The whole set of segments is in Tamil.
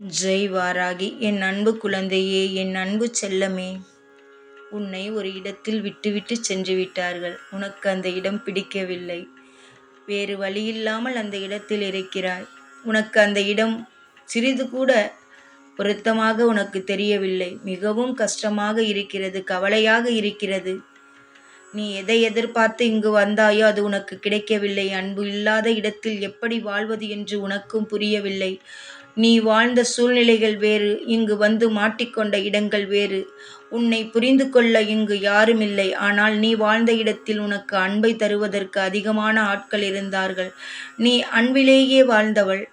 ஜெய் வாராகி என் அன்பு குழந்தையே என் அன்பு செல்லமே உன்னை ஒரு இடத்தில் விட்டுவிட்டு சென்று விட்டார்கள். உனக்கு அந்த இடம் பிடிக்கவில்லை. வேறு வழியில்லாமல் அந்த இடத்தில் இருக்கிறாய். உனக்கு அந்த இடம் சிறிது கூட பொருத்தமாக உனக்கு தெரியவில்லை. மிகவும் கஷ்டமாக இருக்கிறது கவலையாக இருக்கிறது. நீ எதை எதிர்பார்த்து இங்கு வந்தாயோ அது உனக்கு கிடைக்கவில்லை. அன்பு இல்லாத இடத்தில் எப்படி வாழ்வது என்று உனக்கும் புரியவில்லை. நீ வாழ்ந்த சூழ்நிலைகள் வேறு இங்கு வந்து மாட்டிக்கொண்ட இடங்கள் வேறு. உன்னை புரிந்து கொள்ள இங்கு யாருமில்லை. ஆனால் நீ வாழ்ந்த இடத்தில் உனக்கு அன்பை தருவதற்கு அதிகமான ஆட்கள் இருந்தார்கள். நீ அன்பிலேயே வாழ்ந்தவள்.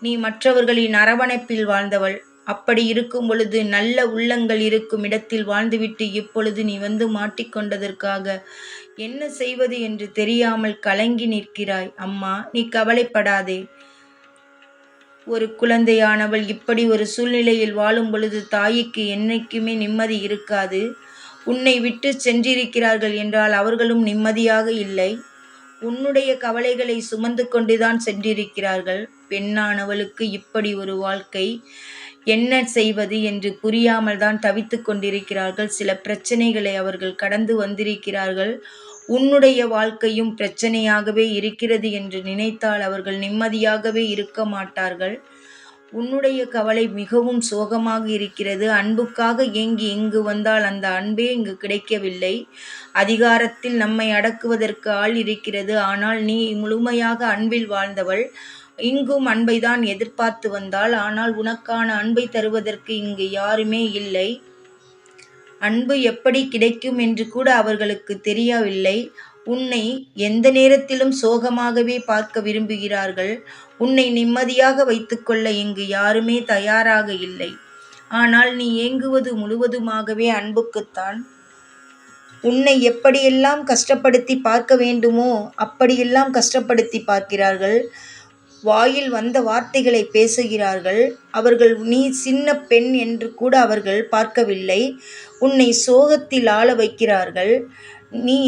நீ மற்றவர்களின் அரவணைப்பில் வாழ்ந்தவள். அப்படி இருக்கும் பொழுது நல்ல உள்ளங்கள் இருக்கும் இடத்தில் வாழ்ந்துவிட்டு இப்பொழுது நீ வந்து மாட்டிக்கொண்டதற்காக என்ன செய்வது என்று தெரியாமல் கலங்கி நிற்கிறாய். அம்மா நீ கவலைப்படாதே. ஒரு குழந்தையானவள் இப்படி ஒரு சூழ்நிலையில் வாழும் பொழுது தாய்க்கு என்னைக்குமே நிம்மதி இருக்காது. உன்னை விட்டு சென்றிருக்கிறார்கள் என்றால் அவர்களும் நிம்மதியாக இல்லை. உன்னுடைய கவலைகளை சுமந்து கொண்டுதான் சென்றிருக்கிறார்கள். பெண்ணானவளுக்கு இப்படி ஒரு வாழ்க்கை என்ன செய்வது என்று புரியாமல் தான் தவித்து கொண்டிருக்கிறார்கள். சில பிரச்சனைகளை அவர்கள் கடந்து வந்திருக்கிறார்கள். உன்னுடைய வாழ்க்கையும் பிரச்சனையாகவே இருக்கிறது என்று நினைத்தால் அவர்கள் நிம்மதியாகவே இருக்க மாட்டார்கள். உன்னுடைய கவலை மிகவும் சோகமாக இருக்கிறது. அன்புக்காக ஏங்கி இங்கு வந்தால் அந்த அன்பே இங்கு கிடைக்கவில்லை. அதிகாரத்தில் நம்மை அடக்குவதற்கு ஆள் இருக்கிறது. ஆனால் நீ முழுமையாக அன்பில் வாழ்ந்தவள். இங்கும் அன்பை தான் எதிர்பார்த்து வந்தாள். ஆனால் உனக்கான அன்பை தருவதற்கு இங்கு யாருமே இல்லை. அன்பு எப்படி கிடைக்கும் என்று கூட அவர்களுக்கு தெரியவில்லை. உன்னை எந்த நேரத்திலும் சோகமாகவே பார்க்க விரும்புகிறார்கள். உன்னை நிம்மதியாக வைத்துக்கொள்ள இங்கு யாருமே தயாராக இல்லை. ஆனால் நீ ஏங்குவது முழுவதுமாகவே அன்புக்குத்தான். உன்னை எப்படியெல்லாம் கஷ்டப்படுத்தி பார்க்க வேண்டுமோ அப்படியெல்லாம் கஷ்டப்படுத்தி பார்க்கிறார்கள். வாயில் வந்த வார்த்தைகளை பேசுகிறார்கள். அவர்கள் நீ சின்ன பெண் என்று கூட அவர்கள் பார்க்கவில்லை. உன்னை சோகத்தில் ஆள வைக்கிறார்கள். நீ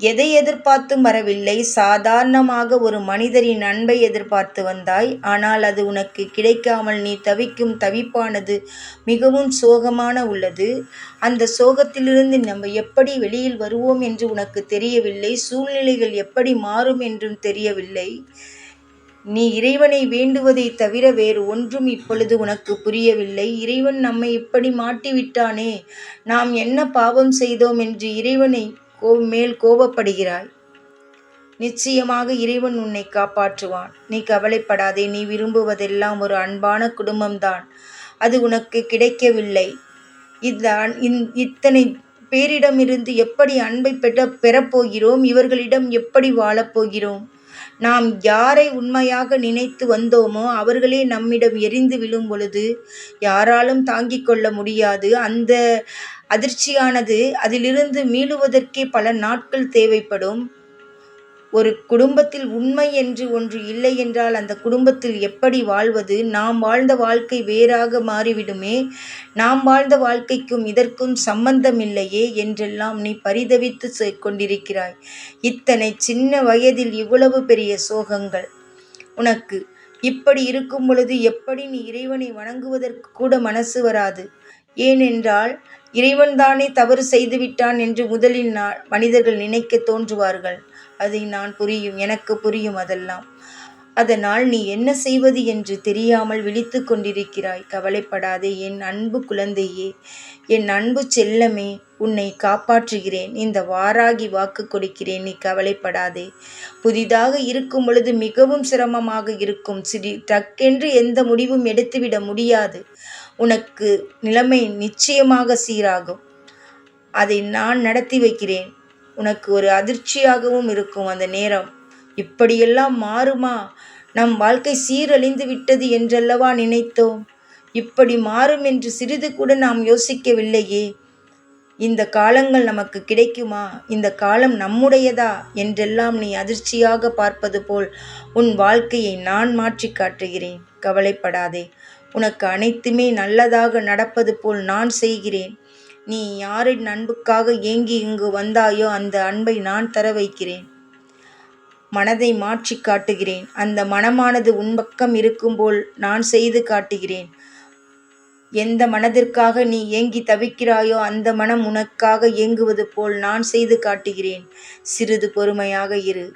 எதை எதிர்பார்த்தும் வரவில்லை சாதாரணமாக ஒரு மனிதரின் அன்பை எதிர்பார்த்து வந்தாய். ஆனால் அது உனக்கு கிடைக்காமல் நீ தவிக்கும் தவிப்பானது மிகவும் சோகமான உள்ளது. அந்த சோகத்திலிருந்து நம்ம எப்படி வெளியில் வருவோம் என்று உனக்கு தெரியவில்லை. சூழ்நிலைகள் எப்படி மாறும் என்றும் தெரியவில்லை. நீ இறைவனை வேண்டுவதை தவிர வேறு ஒன்றும் இப்பொழுது உனக்கு புரியவில்லை. இறைவன் நம்மை இப்படி மாட்டிவிட்டானே. நாம் என்ன பாவம் செய்தோம் என்று இறைவனை கோ மேல் கோபப்படுகிறாய்? நிச்சயமாக இறைவன் உன்னை காப்பாற்றுவான். நீ கவலைப்படாதே நீ விரும்புவதெல்லாம் ஒரு அன்பான குடும்பம்தான். அது உனக்கு கிடைக்கவில்லை. இந்த இத்தனை பேரிடமிருந்து எப்படி அன்பை பெற பெறப்போகிறோம்? இவர்களிடம் எப்படி வாழப்போகிறோம் நாம் யாரை உண்மையாக நினைத்து வந்தோமோ அவர்களே நம்மிடம் எரிந்து விழும் பொழுது யாராலும் தாங்கிக் கொள்ள முடியாது. அந்த அதிர்ச்சியானது அதிலிருந்து மீளுவதற்கே பல நாட்கள் தேவைப்படும். ஒரு குடும்பத்தில் உண்மை என்று ஒன்று இல்லை என்றால் அந்த குடும்பத்தில் எப்படி வாழ்வது? நாம் வாழ்ந்த வாழ்க்கை வேறாக மாறிவிடுமே. நாம் வாழ்ந்த வாழ்க்கைக்கும் இதற்கும் சம்பந்தமில்லையே என்றெல்லாம் நீ பரிதவித்து கொண்டிருக்கிறாய். இத்தனை சின்ன வயதில் இவ்வளவு பெரிய சோகங்கள். உனக்கு இப்படி இருக்கும் பொழுது எப்படி நீ இறைவனை வணங்குவதற்கு கூட மனசு வராது. ஏனென்றால் இறைவன்தானே தவறு செய்துவிட்டான் என்று முதலில் மனிதர்கள் நினைக்க தோன்றுவார்கள். அதை நான் புரியும் எனக்கு புரியும் அதெல்லாம். அதனால் நீ என்ன செய்வது என்று தெரியாமல் விழித்து கொண்டிருக்கிறாய். கவலைப்படாதே என் அன்பு குழந்தையே என் அன்பு செல்லமே உன்னை காப்பாற்றுகிறேன். இந்த வாராகி வாக்கு கொடுக்கிறேன் நீ கவலைப்படாதே. புதிதாக இருக்கும் பொழுது மிகவும் சிரமமாக இருக்கும். சிறி டக்கென்று எந்த முடிவும் எடுத்துவிட முடியாது. உனக்கு நிலைமை நிச்சயமாக சீராகும். அதை நான் நடத்தி வைக்கிறேன். உனக்கு ஒரு அதிர்ச்சியாகவும் இருக்கும் அந்த நேரம். இப்படியெல்லாம் மாறுமா? நம் வாழ்க்கை சீரழிந்து விட்டது என்றல்லவா நினைத்தோம்? இப்படி மாறும் என்று சிறிது கூட நாம் யோசிக்கவில்லையே. இந்த காலங்கள் நமக்கு கிடைக்குமா? இந்த காலம் நம்முடையதா? என்றெல்லாம் நீ அதிர்ச்சியாக பார்ப்பது போல் உன் வாழ்க்கையை நான் மாற்றி காட்டுகிறேன். கவலைப்படாதே. உனக்கு அனைத்துமே நல்லதாக நடப்பது போல் நான் செய்கிறேன். நீ யாரின் அன்புக்காக ஏங்கி இங்கு வந்தாயோ அந்த அன்பை நான் தர வைக்கிறேன். மனதை மாற்றி காட்டுகிறேன். அந்த மனமானது உன்பக்கம் இருக்கும்போல் நான் செய்து காட்டுகிறேன். எந்த மனதிற்காக நீ ஏங்கி தவிக்கிறாயோ அந்த மனம் உனக்காக ஏங்குவது போல் நான் செய்து காட்டுகிறேன். சிறிது பொறுமையாக இரு.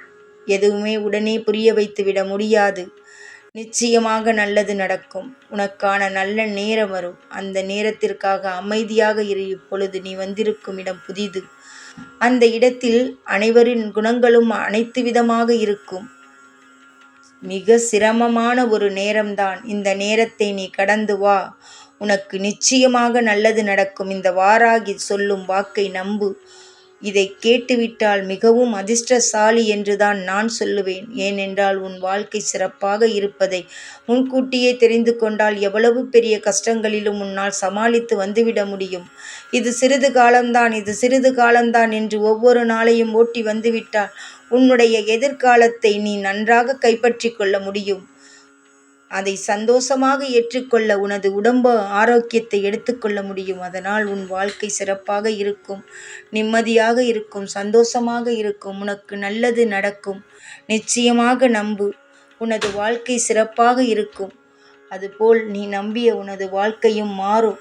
எதுவுமே உடனே புரிய வைத்துவிட முடியாது. நிச்சயமாக நல்லது நடக்கும். உனக்கான நல்ல நேரம் வரும். அந்த நேரத்திற்காக அமைதியாக இரு. இப்பொழுது நீ வந்திருக்கும் இடம் புதிது. அந்த இடத்தில் அனைவரின் குணங்களும் அனைத்து விதமாக இருக்கும். மிக சிரமமான ஒரு நேரம்தான். இந்த நேரத்தை நீ கடந்து வா. உனக்கு நிச்சயமாக நல்லது நடக்கும். இந்த வாராகி சொல்லும் வாக்கை நம்பு. இதை கேட்டுவிட்டால் மிகவும் அதிர்ஷ்டசாலி என்றுதான் நான் சொல்லுவேன். ஏனென்றால் உன் வாழ்க்கை சிறப்பாக இருப்பதை முன்கூட்டியே தெரிந்து கொண்டால் எவ்வளவு பெரிய கஷ்டங்களிலும் உன்னால் சமாளித்து வந்துவிட முடியும். இது சிறிது காலம்தான் இது சிறிது காலம்தான் என்று ஒவ்வொரு நாளையும் ஓட்டி வந்துவிட்டால் உன்னுடைய எதிர்காலத்தை நீ நன்றாக கைப்பற்றி கொள்ள முடியும். அதை சந்தோஷமாக ஏற்றுக்கொள்ள உனது உடம்பு ஆரோக்கியத்தை எடுத்துக்கொள்ள முடியும். அதனால் உன் வாழ்க்கை சிறப்பாக இருக்கும் நிம்மதியாக இருக்கும் சந்தோஷமாக இருக்கும். உனக்கு நல்லது நடக்கும். நிச்சயமாக நம்பு உனது வாழ்க்கை சிறப்பாக இருக்கும். அதுபோல் நீ நம்பிய உனது வாழ்க்கையும் மாறும்.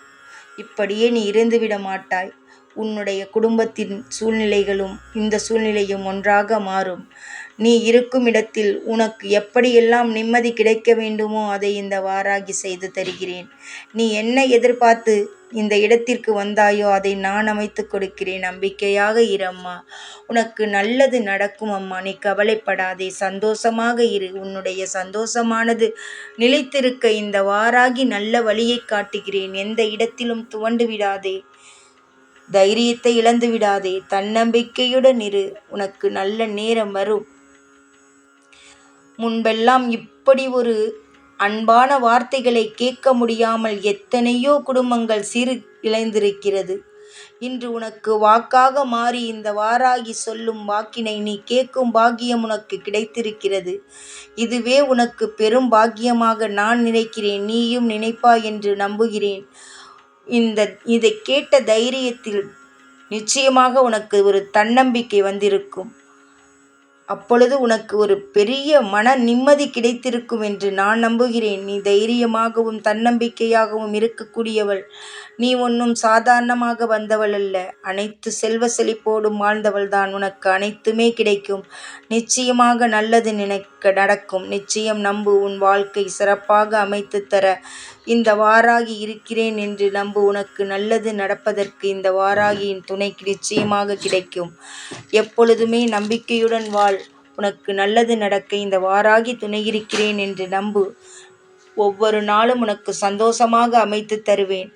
இப்படியே நீ இருந்துவிட மாட்டாய். உன்னுடைய குடும்பத்தின் சூழ்நிலைகளும் இந்த சூழ்நிலையும் ஒன்றாக மாறும். நீ இருக்கும் இடத்தில் உனக்கு எப்படியெல்லாம் நிம்மதி கிடைக்க வேண்டுமோ அதை இந்த வாராகி செய்து தருகிறேன். நீ என்ன எதிர்பார்த்து இந்த இடத்திற்கு வந்தாயோ அதை நான் அமைத்து கொடுக்கிறேன். நம்பிக்கையாக இரம்மா உனக்கு நல்லது நடக்கும் அம்மா. நீ கவலைப்படாதே. சந்தோஷமாக இரு. உன்னுடைய சந்தோஷமானது நிலைத்திருக்க இந்த வாராகி நல்ல வழியை காட்டுகிறேன். எந்த இடத்திலும் துவண்டு விடாதே. தைரியத்தை இழந்து விடாதே. தன்னம்பிக்கையுடன் இரு. உனக்கு நல்ல நேரம் வரும். முன்பெல்லாம் இப்படி ஒரு அன்பான வார்த்தைகளை கேட்க முடியாமல் எத்தனையோ குடும்பங்கள் சிறு இழைந்திருக்கிறது. இன்று உனக்கு வாக்காக மாறி இந்த வாராகி சொல்லும் வாக்கினை நீ கேட்கும் பாக்கியம் உனக்கு கிடைத்திருக்கிறது. இதுவே உனக்கு பெரும் பாக்கியமாக நான் நினைக்கிறேன். நீயும் நினைப்பாய் என்று நம்புகிறேன். இந்த இதை கேட்ட தைரியத்தில் நிச்சயமாக உனக்கு ஒரு தன்னம்பிக்கை வந்திருக்கும். அப்பொழுது உனக்கு ஒரு பெரிய மன நிம்மதி கிடைத்திருக்கும் என்று நான் நம்புகிறேன். நீ தைரியமாகவும் தன்னம்பிக்கையாகவும் இருக்கக்கூடியவள். நீ ஒன்றும் சாதாரணமாக வந்தவள் அல்ல. அனைத்து செல்வ செழிப்போடும் வாழ்ந்தவள் தான். உனக்கு அனைத்துமே கிடைக்கும். நிச்சயமாக நல்லது நினைக்க நடக்கும். நிச்சயம் நம்பு. உன் வாழ்க்கை சிறப்பாக அமைத்து தர இந்த வாராகி இருக்கிறேன் என்று நம்பு. உனக்கு நல்லது நடப்பதற்கு இந்த வாராகியின் துணை நிச்சயமாக கிடைக்கும். எப்பொழுதுமே நம்பிக்கையுடன் வாழ். உனக்கு நல்லது நடக்க இந்த வாராகி துணை இருக்கிறேன் என்று நம்பு. ஒவ்வொரு நாளும் உனக்கு சந்தோஷமாக அமைத்து தருவேன்.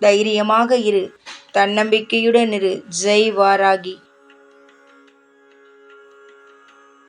தைரியமாக இரு. தன்னம்பிக்கையுடன் இரு. ஜெய் வாராகி.